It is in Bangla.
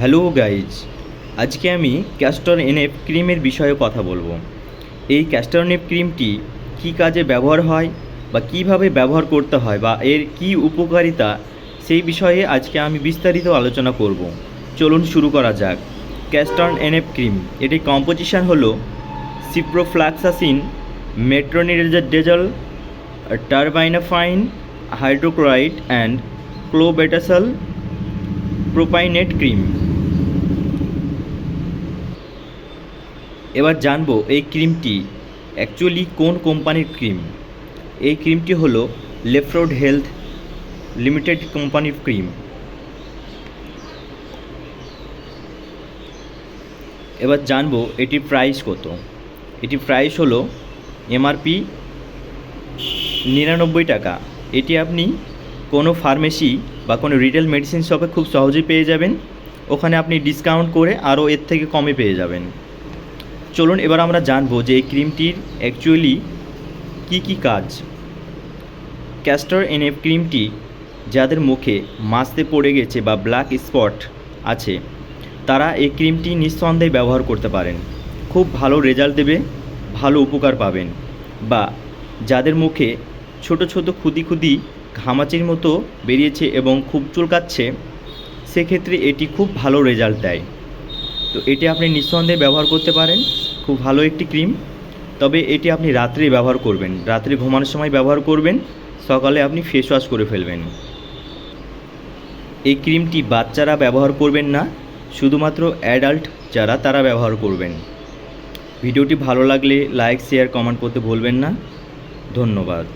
হ্যালো গাইজ, আজকে আমি ক্যাস্টর এনএফ ক্রিমের বিষয়ে কথা বলব। এই ক্যাস্টর এনএফ ক্রিমটি কী কাজে ব্যবহার হয় বা কীভাবে ব্যবহার করতে হয় বা এর কি উপকারিতা সেই বিষয়ে আজকে আমি বিস্তারিত আলোচনা করব। চলুন শুরু করা যাক। ক্যাস্টর্ন এনএফ ক্রিম, এটির কম্পোজিশন হলো ciprofloxacin metronidazole terbinafine hydrochloride and clobetasol propionate cream. এবার জানব এই ক্রিমটি অ্যাকচুয়ালি কোন কোম্পানির ক্রিম? এই ক্রিমটি হলো লেফ্রোড হেলথ লিমিটেড কোম্পানির ক্রিম। এবার জানব এটির প্রাইস কত। এটির প্রাইস হলো এমআরপি নিরানব্বই টাকা। এটি আপনি কোনো ফার্মেসি বা কোনো রিটেল মেডিসিন শপে খুব সহজেই পেয়ে যাবেন। ওখানে আপনি ডিসকাউন্ট করে আরও এর থেকে কমে পেয়ে যাবেন। চলুন এবার আমরা জানব যে এই ক্রিমটির অ্যাকচুয়ালি কী কী কাজ। ক্যাস্টর এনএফ ক্রিমটি যাদের মুখে মাস্তে পড়ে গেছে বা ব্ল্যাক স্পট আছে, তারা এই ক্রিমটি নিঃসন্দেহে ব্যবহার করতে পারেন। খুব ভালো রেজাল্ট দেবে, ভালো উপকার পাবেন। বা যাদের মুখে ছোট ছোট ক্ষুদি খুদি ঘামাচির মতো বেরিয়েছে এবং খুব চুলকাচ্ছে, সেক্ষেত্রে এটি খুব ভালো রেজাল্ট দেয়। তো এটি আপনি নিঃসন্দেহে ব্যবহার করতে পারেন, খুব ভালো একটি ক্রিম। তবে এটি আপনি রাত্রে ব্যবহার করবেন, রাত্রে ঘুমানোর সময় ব্যবহার করবেন, সকালে আপনি ফেস ওয়াশ করে ফেলবেন। এই ক্রিমটি বাচ্চারা ব্যবহার করবেন না, শুধুমাত্র অ্যাডাল্ট যারা তারা ব্যবহার করবেন। ভিডিওটি ভালো লাগলে লাইক শেয়ার কমেন্ট করতে ভুলবেন না। ধন্যবাদ।